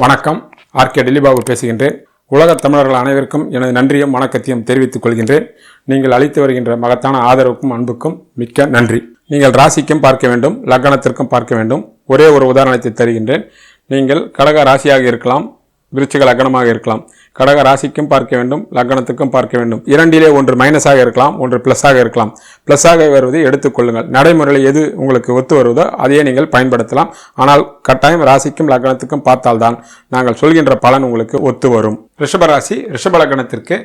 வணக்கம். ஆர்கே டெல்லிபாபு பேசுகின்றேன். உலகத் தமிழர்கள் அனைவருக்கும் எனது நன்றியும் வணக்கத்தையும் தெரிவித்துக் கொள்கின்றேன். நீங்கள் அளித்து வருகின்ற மகத்தான ஆதரவுக்கும் அன்புக்கும் மிக்க நன்றி. நீங்கள் ராசிக்கும் பார்க்க வேண்டும் லக்னத்திற்கும் பார்க்க வேண்டும். ஒரே ஒரு உதாரணத்தை தருகின்றேன். நீங்கள் கடக ராசியாக இருக்கலாம் விருச்சிக லக்னமாக இருக்கலாம். கடக ராசிக்கும் பார்க்க வேண்டும் லக்னத்துக்கும் பார்க்க வேண்டும். இரண்டிலே ஒன்று மைனஸாக இருக்கலாம் ஒன்று ப்ளஸ்ஸாக இருக்கலாம். ப்ளஸ்ஸாக வருவதை எடுத்துக்கொள்ளுங்கள் நடைமுறையில் எது உங்களுக்கு ஒத்து வருவதோ அதையே நீங்கள் பயன்படுத்தலாம். ஆனால் கட்டாயம் ராசிக்கும் லக்னத்துக்கும் பார்த்தால்தான் நாங்கள் சொல்கின்ற பலன் உங்களுக்கு ஒத்து வரும். ரிஷப ராசி ரிஷப லக்னத்திற்கு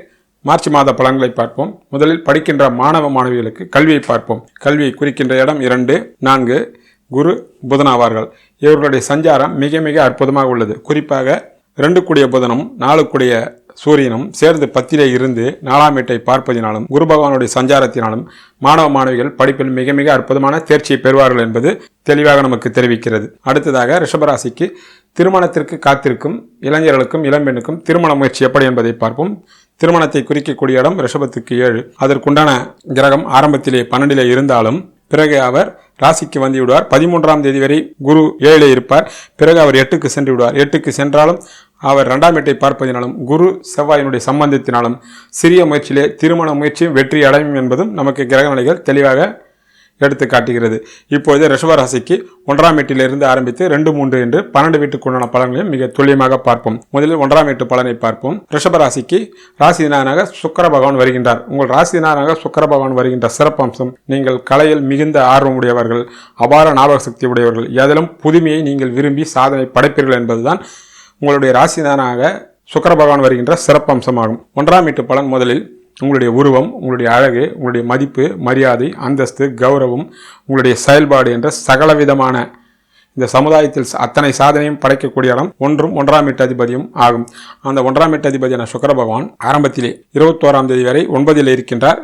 மார்ச் மாத பலன்களை பார்ப்போம். முதலில் படிக்கின்ற மாணவ மாணவிகளுக்கு கல்வியை பார்ப்போம். கல்வியை குறிக்கின்ற இடம் இரண்டு நான்கு குரு புதனாவார்கள் இவர்களுடைய சஞ்சாரம் மிக மிக அற்புதமாக உள்ளது. குறிப்பாக ரெண்டு கூடிய புதனும் நாலு கூடிய சூரியனும் சேர்ந்து பத்திலே இருந்து நாலாம் வீட்டை பார்ப்பதினாலும் குரு பகவானுடைய சஞ்சாரத்தினாலும் மாணவ மாணவிகள் படிப்பில் மிக மிக அற்புதமான தேர்ச்சியை பெறுவார்கள் என்பது தெளிவாக நமக்கு தெரிவிக்கிறது. அடுத்ததாக ரிஷபராசிக்கு திருமணத்திற்கு காத்திருக்கும் இளைஞர்களுக்கும் இளம்பெண்ணுக்கும் திருமண முயற்சி எப்படி என்பதை பார்ப்போம். திருமணத்தை குறிக்கக்கூடிய இடம் ரிஷபத்துக்கு ஏழு. அதற்குண்டான கிரகம் ஆரம்பத்திலே பன்னெண்டிலே இருந்தாலும் பிறகு அவர் ராசிக்கு வந்து விடுவார். பதிமூன்றாம் தேதி வரை குரு ஏழில் இருப்பார். பிறகு அவர் எட்டுக்கு சென்று விடுவார். எட்டுக்கு சென்றாலும் அவர் இரண்டாம் எட்டை பார்ப்பதினாலும் குரு செவ்வாயினுடைய சம்பந்தத்தினாலும் சிறிய முயற்சியிலே திருமண முயற்சியும் வெற்றி அடையும் என்பதும் நமக்கு கிரக நிலைகள் தெளிவாக எடுத்து காட்டுகிறது. இப்பொழுது ரிஷபராசிக்கு ஒன்றாம் வீட்டிலிருந்து ஆரம்பித்து ரெண்டு மூன்று என்று பன்னெண்டு வீட்டுக்குண்டான பலன்களையும் மிக துல்லியமாக பார்ப்போம். முதலில் ஒன்றாம் வீட்டு பலனை பார்ப்போம். ரிஷபராசிக்கு ராசிநாதனாக சுக்கர பகவான் வருகின்றார். உங்கள் ராசிநாதனாக சுக்கர பகவான் வருகின்ற சிறப்பம்சம் நீங்கள் கலையில் மிகுந்த ஆர்வம் உடையவர்கள் அபார ஞாபக சக்தி உடையவர்கள் எதிலும் புதுமையை நீங்கள் விரும்பி சாதனை படைப்பீர்கள் என்பதுதான் உங்களுடைய ராசிநாதனாக சுக்கர பகவான் வருகின்ற சிறப்பம்சமாகும். ஒன்றாம் வீட்டு பலன் முதலில் உங்களுடைய உருவம் உங்களுடைய அழகு உங்களுடைய மதிப்பு மரியாதை அந்தஸ்து கௌரவம் உங்களுடைய செயல்பாடு என்ற சகலவிதமான இந்த சமுதாயத்தில் அத்தனை சாதனையும் படைக்கக்கூடிய இடம் ஒன்றும் ஒன்றாம் வீட்டு அதிபதியும் ஆகும். அந்த ஒன்றாம் வீட்டு அதிபதியான சுக்கர பகவான் ஆரம்பத்திலே இருபத்தோராம் தேதி வரை ஒன்பதில் இருக்கின்றார்.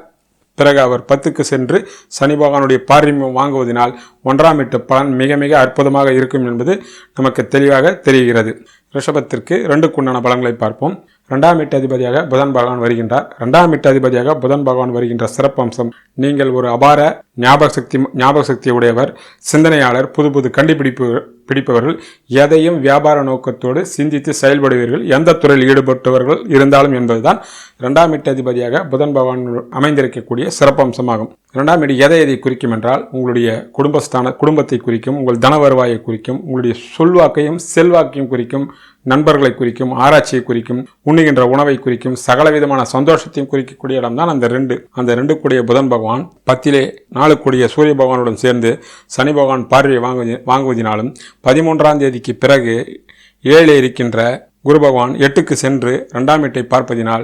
பிறகு அவர் பத்துக்கு சென்று சனி பகவானுடைய பாரிமியம் வாங்குவதனால் ஒன்றாம் எட்டு பலன் மிக மிக அற்புதமாக இருக்கும் என்பது நமக்கு தெளிவாக தெரிகிறது. ரிஷபத்திற்கு ரெண்டுக்குண்டான பலன்களை பார்ப்போம். ரெண்டாம் வீட்டு அதிபதியாக புதன் பகவான் வருகின்றார். ரெண்டாம் வீட்டு அதிபதியாக புதன் பகவான் வருகின்ற சிறப்பம்சம் நீங்கள் ஒரு அபார ஞாபக சக்தி ஞாபக சக்தி உடையவர் சிந்தனையாளர் புது புது கண்டுபிடிப்பு பிடிப்பவர்கள் எதையும் வியாபார நோக்கத்தோடு சிந்தித்து செயல்படுவீர்கள். எந்த துறையில் ஈடுபட்டவர்கள் இருந்தாலும் என்பதுதான் இரண்டாம் வீட்டு அதிபதியாக புதன் பகவான் அமைந்திருக்கக்கூடிய சிறப்பம்சமாகும். இரண்டாம் வீடு எதை எதை குறிக்கும் என்றால் உங்களுடைய குடும்பஸ்தான குடும்பத்தை குறிக்கும் உங்கள் தன வருவாயை குறிக்கும் உங்களுடைய சொல்வாக்கையும் செல்வாக்கையும் குறிக்கும் நண்பர்களை குறிக்கும் ஆராய்ச்சியை குறிக்கும் உண்ணுகின்ற உணவை குறிக்கும் சகலவிதமான சந்தோஷத்தையும் குறிக்கக்கூடிய இடம்தான் அந்த ரெண்டு. அந்த ரெண்டு கூடிய புதன் பகவான். பத்திலே நாலு கூடிய சூரிய பகவானுடன் சேர்ந்து சனி பகவான் பார்வையை வாங்குவதி வாங்குவதினாலும் பதிமூன்றாம் தேதிக்கு பிறகு ஏழு இருக்கின்ற குரு பகவான் எட்டுக்கு சென்று ரெண்டாம் வீட்டை பார்ப்பதினால்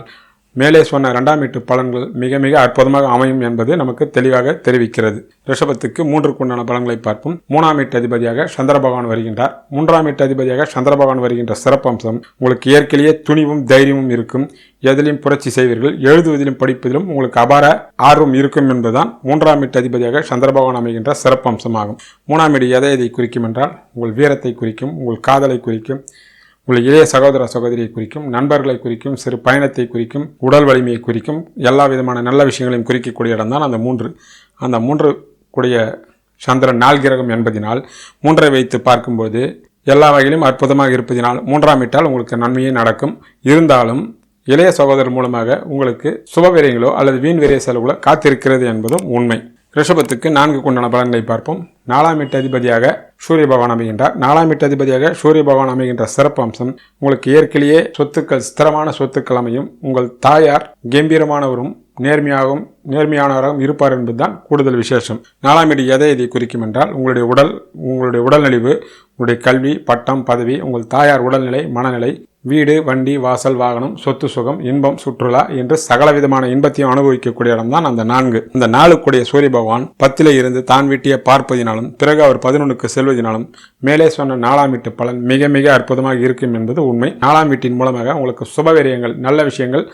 மேலே சொன்ன இரண்டாம் வீட்டு பலன்கள் மிக மிக அற்புதமாக அமையும் என்பது நமக்கு தெளிவாக தெரிவிக்கிறது. ரிஷபத்துக்கு மூன்றுக்குண்டான பலன்களை பார்ப்போம். மூணாம் வீட்டு அதிபதியாக சந்திர பகவான் வருகின்றார். மூன்றாம் வீட்டு அதிபதியாக சந்திர பகவான் வருகின்ற சிறப்பம்சம் உங்களுக்கு இயற்கையிலேயே துணிவும் தைரியமும் இருக்கும். எதிலையும் புரட்சி செய்வீர்கள். எழுதுவதிலும் படிப்பதிலும் உங்களுக்கு அபார ஆர்வம் இருக்கும் என்பதுதான் மூன்றாம் வீட்டு அதிபதியாக சந்திர பகவான் அமைகின்ற சிறப்பம்சமாகும். மூணாம் வீடு எதை எதை குறிக்கும் என்றால் உங்கள் வீரத்தை குறிக்கும் உங்கள் காதலை குறிக்கும் உங்கள் இளைய சகோதர சகோதரியை குறிக்கும் நண்பர்களை குறிக்கும் சிறு பயணத்தை குறிக்கும் உடல் வலிமையை குறிக்கும் எல்லா விதமான நல்ல விஷயங்களையும் குறிக்கக்கூடிய இடம்தான் அந்த மூன்று. அந்த மூன்று கூடிய சந்திரன் நாள் கிரகம் என்பதினால் மூன்றை வைத்து பார்க்கும்போது எல்லா வகையிலும் அற்புதமாக இருப்பதினால் மூன்றாம் இட்டால் உங்களுக்கு நன்மையே நடக்கும். இருந்தாலும் இளைய சகோதரர் மூலமாக உங்களுக்கு சுபவிரயங்களோ அல்லது வீண் விரய செலவுகளோ காத்திருக்கிறது என்பதும் உண்மை. ரிஷபத்துக்கு நான்கு கொண்டான பலன்களை பார்ப்போம். நாலாம் எட்டு அதிபதியாக சூரிய பகவான் அமைகின்றார். நாலாம் வீட்டு அதிபதியாக சூரிய பகவான் அமைகின்ற சிறப்பு அம்சம் உங்களுக்கு இயற்கையிலேயே சொத்துக்கள் ஸ்திரமான சொத்துக்கள் அமையும். உங்கள் தாயார் கம்பீரமானவரும் நேர்மையாகவும் நேர்மையானவராகவும் இருப்பார் என்பதுதான் கூடுதல் விசேஷம். நாலாம் இடி எதை இதை குறிக்கும் என்றால் உங்களுடைய உடல் உங்களுடைய உடல்நலிவு உங்களுடைய கல்வி பட்டம் பதவி உங்கள் தாயார் உடல்நிலை மனநிலை வீடு வண்டி வாசல் வாகனம் சொத்து சுகம் இன்பம் சுற்றுலா என்று சகலவிதமான இன்பத்தையும் அனுபவிக்கக்கூடிய இடம்தான் அந்த நான்கு. இந்த நாளுக்குடைய சூரிய பகவான் பத்திலே இருந்து தான் வீட்டிய பார்ப்பதினாலும் பிறகு அவர் பதினொன்றுக்கு செல்வதினாலும் மேலே சொன்ன நாலாம் வீட்டு பலன் மிக மிக அற்புதமாக இருக்கும் என்பது உண்மை. நாலாம் வீட்டின் மூலமாக உங்களுக்கு சுபவீரியங்கள் நல்ல விஷயங்கள்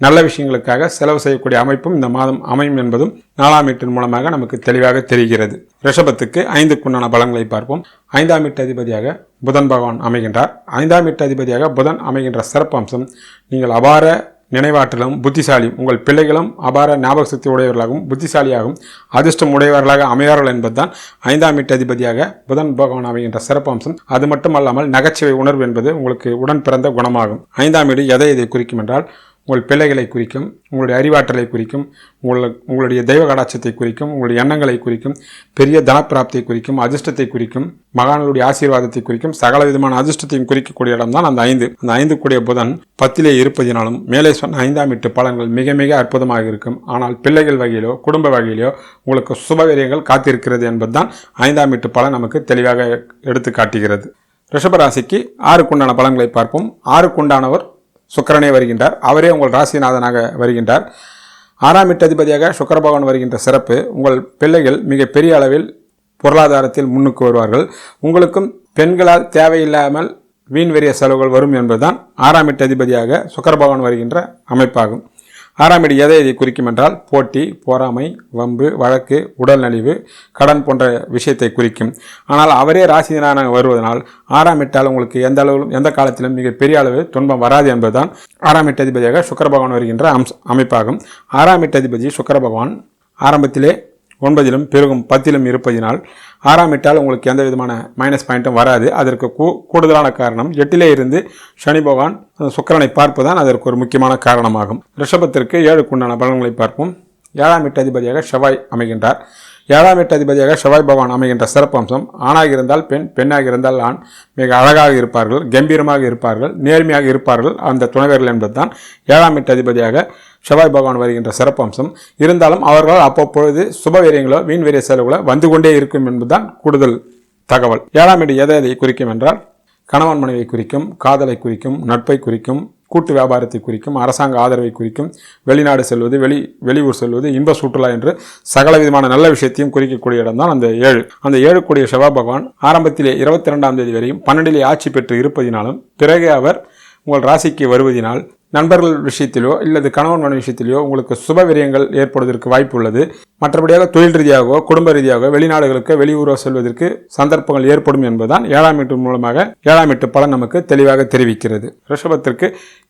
நல்ல விஷயங்களுக்காக செலவு செய்யக்கூடிய அமைப்பும் இந்த மாதம் அமையும் என்பதும் நாலாம் வீட்டின் மூலமாக நமக்கு தெளிவாக தெரிகிறது. ரிஷபத்துக்கு ஐந்துக்குண்டான பலங்களை பார்ப்போம். ஐந்தாம் வீட்டு அதிபதியாக புதன் பகவான் அமைகின்றார். ஐந்தாம் வீட்டு அதிபதியாக புதன் அமைகின்ற சிறப்பம்சம் நீங்கள் அபார நினைவாற்றலும் புத்திசாலியும் உங்கள் பிள்ளைகளும் அபார ஞாபக சக்தி உடையவர்களாகவும் புத்திசாலியாகவும் அதிர்ஷ்டம் உடையவர்களாக அமையார்கள் என்பதுதான் ஐந்தாம் வீட்டு அதிபதியாக புதன் பகவான் அமைகின்ற சிறப்பம்சம். அது மட்டுமல்லாமல் நகைச்சுவை உணர்வு என்பது உங்களுக்கு உடன் பிறந்த குணமாகும். ஐந்தாம் வீடு எதை இதை குறிக்கும் என்றால் உங்கள் பிள்ளைகளை குறிக்கும் உங்களுடைய அறிவாற்றலை குறிக்கும் உங்கள் உங்களுடைய தெய்வ கடாட்சத்தை குறிக்கும் உங்களுடைய எண்ணங்களை குறிக்கும் பெரிய தனப்பிராப்தியை குறிக்கும் அதிர்ஷ்டத்தை குறிக்கும் மகான்களுடைய ஆசீர்வாதத்தை குறிக்கும் சகல விதமான அதிர்ஷ்டத்தையும் குறிக்கக்கூடிய இடம் தான் அந்த ஐந்து. அந்த ஐந்து கூடிய புதன் பத்திலே இருப்பதினாலும் மேலே சொன்ன ஐந்தாம் எட்டு பலன்கள் மிக மிக அற்புதமாக இருக்கும். ஆனால் பிள்ளைகள் வகையிலோ குடும்ப வகையிலோ உங்களுக்கு சுபகரியங்கள் காத்திருக்கிறது என்பதுதான் ஐந்தாம் எட்டு பலன் நமக்கு தெளிவாக எடுத்து காட்டுகிறது. ரிஷபராசிக்கு ஆறுக்குண்டான பலன்களை பார்ப்போம். ஆறுக்குண்டானவர் சுக்கரனே வருகின்றார். அவரே உங்கள் ராசிநாதனாக வருகின்றார். ஆறாம் எட்டதிபதியாக அதிபதியாக பகவான் வருகின்ற சிறப்பு உங்கள் பிள்ளைகள் மிக பெரிய அளவில் பொருளாதாரத்தில் முன்னுக்கு வருவார்கள். உங்களுக்கும் பெண்களால் தேவையில்லாமல் வீண் வெறிய செலவுகள் வரும் என்பதுதான் ஆறாம் எட்டு அதிபதியாக சுக்கிர பகவான் வருகின்ற அமைப்பாகும். ஆறாம் இடி எதை இதை குறிக்கும் என்றால் போட்டி பொறாமை வம்பு வழக்கு உடல் நலிவு கடன் போன்ற விஷயத்தை குறிக்கும். ஆனால் அவரே ராசினான வருவதனால் ஆறாம் உங்களுக்கு எந்த அளவிலும் எந்த காலத்திலும் மிக பெரிய அளவு துன்பம் வராது என்பதுதான் ஆறாம் அதிபதியாக சுக்கிர பகவான் வருகின்ற அம்ச அமைப்பாகும். ஆறாம் அதிபதி சுக்கிர பகவான் ஆரம்பத்திலே ஒன்பதிலும் பிறகும் பத்திலும் இருப்பதினால் ஆறாமிட்டால் உங்களுக்கு எந்த விதமான மைனஸ் பாயிண்ட்டும் வராது. அதற்கு கூ கூடுதலான காரணம் எட்டிலே இருந்து சனி பகவான் சுக்கரனை பார்ப்பதுதான் அதற்கு ஒரு முக்கியமான காரணமாகும். ரிஷபத்திற்கு ஏழுக்குண்டான பலன்களை பார்ப்போம். ஏழாம் எட்டு அதிபதியாக செவ்வாய் அமைகின்றார். ஏழாம் எட்டு அதிபதியாக செவ்வாய் பகவான் அமைகின்ற சிறப்பம்சம் ஆணாக இருந்தால் பெண் பெண்ணாக இருந்தால் ஆண் மிக அழகாக இருப்பார்கள் கம்பீரமாக இருப்பார்கள் நேர்மையாக இருப்பார்கள் அந்த துணைவர்கள் என்பதுதான் ஏழாம் எட்டு அதிபதியாக செவ்வாய் பகவான் வருகின்ற சிறப்பம்சம். இருந்தாலும் அவர்களால் அப்பப்பொழுது சுபவீரியங்களோ மீன் வீரிய செலவுகளோ வந்து கொண்டே இருக்கும் என்பதுதான் கூடுதல் தகவல். ஏழாம் இடம் எதை எதை குறிக்கும் என்றால் கணவன் மனைவியை குறிக்கும் காதலை குறிக்கும் நட்பை குறிக்கும் கூட்டு வியாபாரத்தை குறிக்கும் அரசாங்க ஆதரவை குறிக்கும் வெளிநாடு செல்வது வெளி வெளியூர் செல்வது இன்ப சுற்றுலா என்று சகல விதமான நல்ல விஷயத்தையும் குறிக்கக்கூடிய இடம்தான் அந்த ஏழு. அந்த ஏழு கூடிய சிவா பகவான் ஆரம்பத்திலே இருபத்தி ரெண்டாம் தேதி வரையும் பன்னெண்டிலே ஆட்சி பெற்று இருப்பதினாலும் பிறகு அவர் உங்கள் ராசிக்கு வருவதினால் நண்பர்கள் விஷயத்திலோ இல்லது கணவன் மன விஷயத்திலோ உங்களுக்கு சுப விரயங்கள் ஏற்படுவதற்கு வாய்ப்பு உள்ளது. மற்றபடியாக தொழில் ரீதியாகவோ குடும்ப ரீதியாகவோ வெளிநாடுகளுக்கு வெளியூரோ செல்வதற்கு சந்தர்ப்பங்கள் ஏற்படும் என்பதுதான் ஏழாம் எட்டு மூலமாக ஏழாம் எட்டு பலன் நமக்கு தெளிவாக தெரிவிக்கிறது. ரிஷபத்திற்கு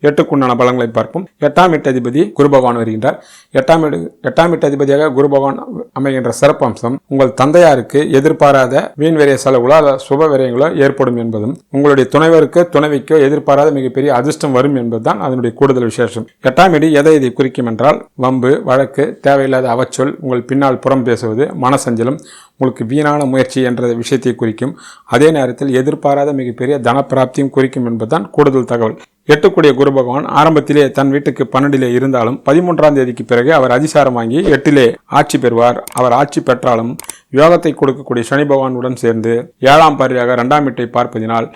எட்டுக்குண்டான பலன்களை பார்ப்போம். எட்டாம் எட்டு அதிபதி குரு பகவான் வருகின்றார். எட்டாம் எட்டு எட்டாம் எட்டு அதிபதியாக குரு பகவான் அமைகின்ற சிறப்பம்சம் உங்கள் தந்தையாருக்கு எதிர்பாராத வீண் விரைய செலவுகளோ அல்ல சுப விரயங்களோ ஏற்படும் என்பதும் உங்களுடைய துணைவருக்கு துணைவிக்கோ எதிர்பாராத மிகப்பெரிய அதிர்ஷ்டம் வரும் என்பதுதான் அதனுடைய கூடுதல் விசேஷம். எட்டாம் இடி எதை இதை குறிக்கும் என்றால் வம்பு வழக்கு தேவையில்லாத அவச்சொல் உங்கள் பின்னால் புறம் பேசுவது மனசஞ்சலம் உங்களுக்கு வீணான முயற்சி என்ற விஷயத்தை குறிக்கும். அதே நேரத்தில் எதிர்பாராத மிகப்பெரிய தனப்பிராப்தியும் குறிக்கும் என்பதுதான் கூடுதல் தகவல். எட்டுக்குடிய குரு பகவான் ஆரம்பத்திலே தன் வீட்டுக்கு பன்னெண்டிலே இருந்தாலும் பதிமூன்றாம் தேதிக்கு பிறகு அவர் அதிசாரம் வாங்கி எட்டிலே ஆட்சி பெறுவார். அவர் ஆட்சி பெற்றாலும் யோகத்தை கொடுக்கக்கூடிய சனி பகவானுடன் சேர்ந்து ஏழாம் பார்வையாக இரண்டாம் வீட்டை பார்ப்பதினால்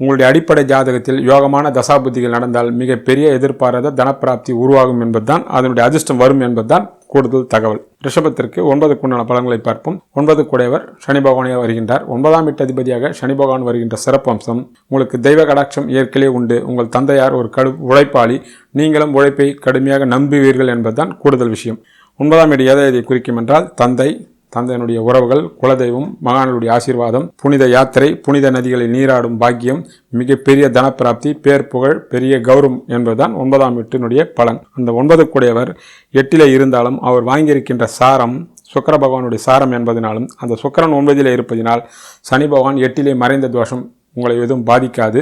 உங்களுடைய அடிப்படை ஜாதகத்தில் யோகமான தசாபுத்திகள் நடந்தால் மிகப்பெரிய எதிர்பாராத தனப்பிராப்தி உருவாகும் என்பதுதான் அதனுடைய அதிர்ஷ்டம் வரும் என்பதுதான் கூடுதல் தகவல். ரிஷபத்திற்கு ஒன்பதுக்குண்டான பலன்களை பார்ப்போம். ஒன்பது குடையவர் சனி பகவானே வருகின்றார். ஒன்பதாம் வீட்டு அதிபதியாக சனி பகவான் வருகின்ற சிறப்பம்சம் உங்களுக்கு தெய்வ கடாட்சம் ஏற்கனவே உண்டு. உங்கள் தந்தையார் ஒரு கடு உழைப்பாளி. நீங்களும் உழைப்பை கடுமையாக நம்புவீர்கள் என்பதுதான் கூடுதல் விஷயம். ஒன்பதாம் வீடு எதை இதை குறிக்கும் என்றால் தந்தை தந்தையினுடைய உறவுகள் குலதெய்வம் மகானுடைய ஆசீர்வாதம் புனித யாத்திரை புனித நதிகளில் நீராடும் பாக்கியம் மிகப்பெரிய தனப்பிராப்தி பேர் புகழ் பெரிய கௌரவம் என்பதுதான் ஒன்பதாம் எட்டினுடைய பலன். அந்த ஒன்பது கூடையவர் எட்டிலே இருந்தாலும் அவர் வாங்கியிருக்கின்ற சாரம் சுக்கர பகவானுடைய சாரம் என்பதனாலும் அந்த சுக்கரன் ஒன்பதிலே இருப்பதினால் சனி பகவான் எட்டிலே மறைந்த தோஷம் உங்களை எதுவும் பாதிக்காது.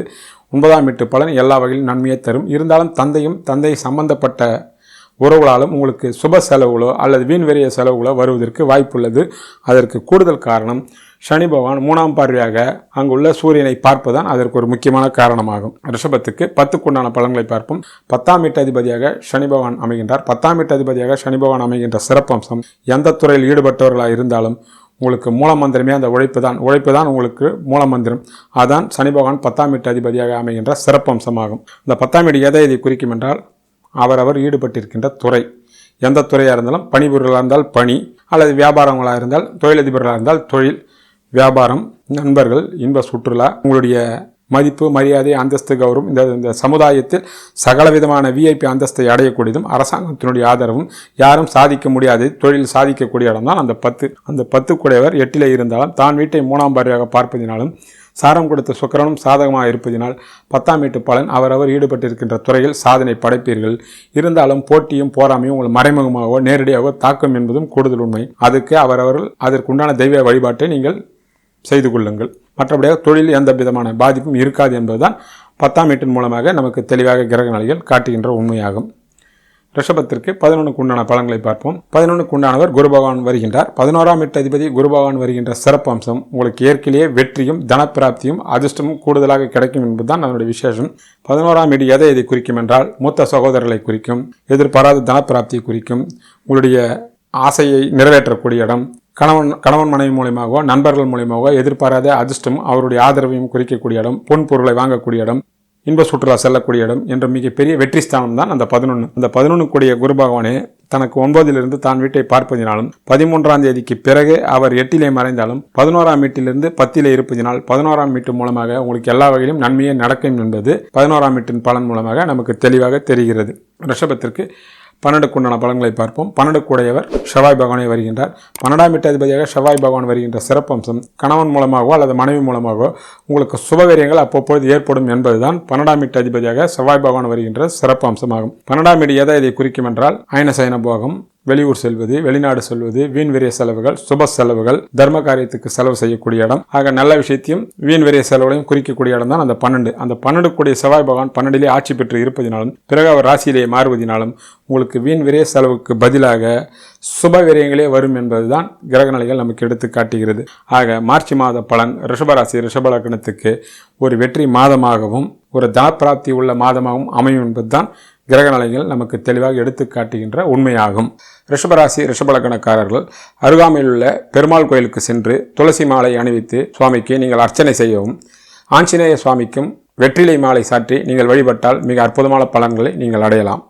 ஒன்பதாம் வீட்டு பலன் எல்லா வகையிலும் நன்மையை தரும். இருந்தாலும் தந்தையும் தந்தை சம்பந்தப்பட்ட உறவுகளாலும் உங்களுக்கு சுப செலவுகளோ அல்லது வீண் வெறிய செலவுகளோ வருவதற்கு வாய்ப்புள்ளது. அதற்கு கூடுதல் காரணம் சனி பகவான் மூணாம் பார்வையாக அங்குள்ள சூரியனை பார்ப்பதுதான் அதற்கு ஒரு முக்கியமான காரணமாகும். ரிஷபத்துக்கு பத்துக்குண்டான பலன்களை பார்ப்போம். பத்தாம் வீட்டு அதிபதியாக சனி பகவான் அமைகின்றார். பத்தாம் வீட்டு அதிபதியாக சனி பகவான் அமைகின்ற சிறப்பம்சம் எந்த துறையில் ஈடுபட்டவர்களாக இருந்தாலும் உங்களுக்கு மூலமந்திரமே அந்த உழைப்பு தான் உழைப்பு தான் உங்களுக்கு மூலமந்திரம். அதான் சனி பகவான் பத்தாம் வீட்டு அதிபதியாக அமைகின்ற சிறப்பம்சமாகும். இந்த பத்தாம் வீடு எதை இதை குறிக்கும் என்றால் அவரவர் ஈடுபட்டிருக்கின்ற துறை. எந்த துறையாக இருந்தாலும் பணிபுரிகளாக இருந்தால் பணி அல்லது வியாபாரங்களாக இருந்தால் தொழிலதிபர்களாக இருந்தால் தொழில் வியாபாரம் நண்பர்கள் இன்ப சுற்றுலா உங்களுடைய மதிப்பு மரியாதை அந்தஸ்து கௌரவம் இந்த இந்த சமுதாயத்தில் சகல விதமான விஐபி அந்தஸ்தை அடையக்கூடியதும் அரசாங்கத்தினுடைய ஆதரவும் யாரும் சாதிக்க முடியாது தொழில் சாதிக்கக்கூடிய இடம் தான் அந்த பத்து. அந்த பத்து கூடையவர் எட்டிலே இருந்தாலும் தான் வீட்டை மூணாம் பார்வையாக பார்ப்பதினாலும் சாரம் கொடுத்த சுக்கரனும் சாதகமாக இருப்பதினால் பத்தாம் வீட்டு பலன் அவரவர் ஈடுபட்டிருக்கின்ற துறையில் சாதனை படைப்பீர்கள். இருந்தாலும் போட்டியும் போராமையும் உங்கள் மறைமுகமாகவோ நேரடியாகவோ தாக்கும் என்பதும் கூடுதல் உண்மை. அதுக்கு அவரவர்கள் அதற்குண்டான தெய்வ வழிபாட்டை நீங்கள் செய்து கொள்ளுங்கள். மற்றபடியாக தொழில் எந்த விதமான பாதிப்பும் இருக்காது என்பதுதான் பத்தாம் வீட்டின் மூலமாக நமக்கு தெளிவாக கிரக நிலைகள் காட்டுகின்ற உண்மையாகும். ரிஷபத்திற்கு பதினொன்றுக்கு உண்டான பலன்களை பார்ப்போம். பதினொன்றுக்கு உண்டானவர் குரு பகவான் வருகின்றார். பதினோராம் வீட்டு அதிபதி குரு பகவான் வருகின்ற சிறப்பம்சம் உங்களுக்கு ஏற்கனவே வெற்றியும் தனப்பிராப்தியும் அதிர்ஷ்டமும் கூடுதலாக கிடைக்கும் என்பதுதான் அதனுடைய விசேஷம். பதினோராம் வீடு எதை இதை குறிக்கும் என்றால் மூத்த சகோதரர்களை குறிக்கும் எதிர்பாராத தனப்பிராப்தியை குறிக்கும் உங்களுடைய ஆசையை நிறைவேற்றக்கூடிய இடம் கணவன் கணவன் மனைவி மூலியமாகவோ நண்பர்கள் மூலியமாகவோ எதிர்பாராத அதிர்ஷ்டம் அவருடைய ஆதரவையும் குறிக்கக்கூடிய இடம் பொன் பொருளை வாங்கக்கூடிய இடம் இன்ப சுற்றுலா செல்லக்கூடிய இடம் என்ற மிகப்பெரிய வெற்றி ஸ்தானம் தான் அந்த பதினொன்று அந்த பதினொன்று கூடிய குரு பகவானே தனக்கு ஒன்பதிலிருந்து தான் வீட்டை பார்ப்பதினாலும் பதிமூன்றாம் தேதிக்கு பிறகு அவர் எட்டிலே மறைந்தாலும் பதினோராம் வீட்டிலிருந்து பத்திலே இருப்பதினால் பதினோராம் வீட்டு மூலமாக உங்களுக்கு எல்லா வகையிலும் நன்மையே நடக்கும் என்பது பதினோராம் வீட்டின் பலன் மூலமாக நமக்கு தெளிவாக தெரிகிறது. ரிஷபத்திற்கு பன்னெண்டுக்குண்டான பலன்களை பார்ப்போம். பன்னெண்டுக்குடையவர் செவ்வாய் பகவானை வருகின்றார். பன்னெண்டாம் வீட்டு அதிபதியாக செவ்வாய் பகவான் வருகின்ற சிறப்பம்சம் கணவன் மூலமாகவோ அல்லது மனைவி மூலமாகவோ உங்களுக்கு சுபகரியங்கள் அப்பப்பொழுது ஏற்படும் என்பதுதான் பன்னெண்டாம் வீட்டு அதிபதியாக செவ்வாய் பகவான் வருகின்ற சிறப்பு அம்சமாகும் பன்னெண்டாம் வீடு எதை இதை குறிக்கும் என்றால் அயனசயன போகம் வெளியூர் செல்வது வெளிநாடு செல்வது வீண் விரிய செலவுகள் சுப செலவுகள் தர்ம காரியத்துக்கு செலவு செய்யக்கூடிய இடம். ஆக நல்ல விஷயத்தையும் வீண் விரிய செலவுகளையும் குறிக்கக்கூடிய இடம் தான் அந்த பன்னெண்டு. அந்த பன்னெண்டு கூடிய செவ்வாய் பகவான் பன்னெண்டிலே ஆட்சி பெற்று இருப்பதினாலும் பிறகு அவர் ராசியிலே மாறுவதினாலும் உங்களுக்கு வீண் விரிய செலவுக்கு பதிலாக சுப விரயங்களே வரும் என்பதுதான் கிரக நிலைகள் நமக்கு எடுத்து காட்டுகிறது. ஆக மார்ச் மாத பலன் ரிஷபராசி ரிஷபலக்கணத்துக்கு ஒரு வெற்றி மாதமாகவும் ஒரு தனப்பிராப்தி உள்ள மாதமாகவும் அமையும் என்பதுதான் கிரக நிலைகள் நமக்கு தெளிவாக எடுத்து காட்டுகின்ற உண்மையாகும். ரிஷபராசி ரிஷபலக்கணக்காரர்கள் அருகாமையில் உள்ள பெருமாள் கோயிலுக்கு சென்று துளசி மாலை அணிவித்து சுவாமிக்கு நீங்கள் அர்ச்சனை செய்யவும் ஆஞ்சநேய சுவாமிக்கும் வெற்றிலை மாலை சாற்றி நீங்கள் வழிபட்டால் மிக அற்புதமான பலன்களை நீங்கள் அடையலாம்.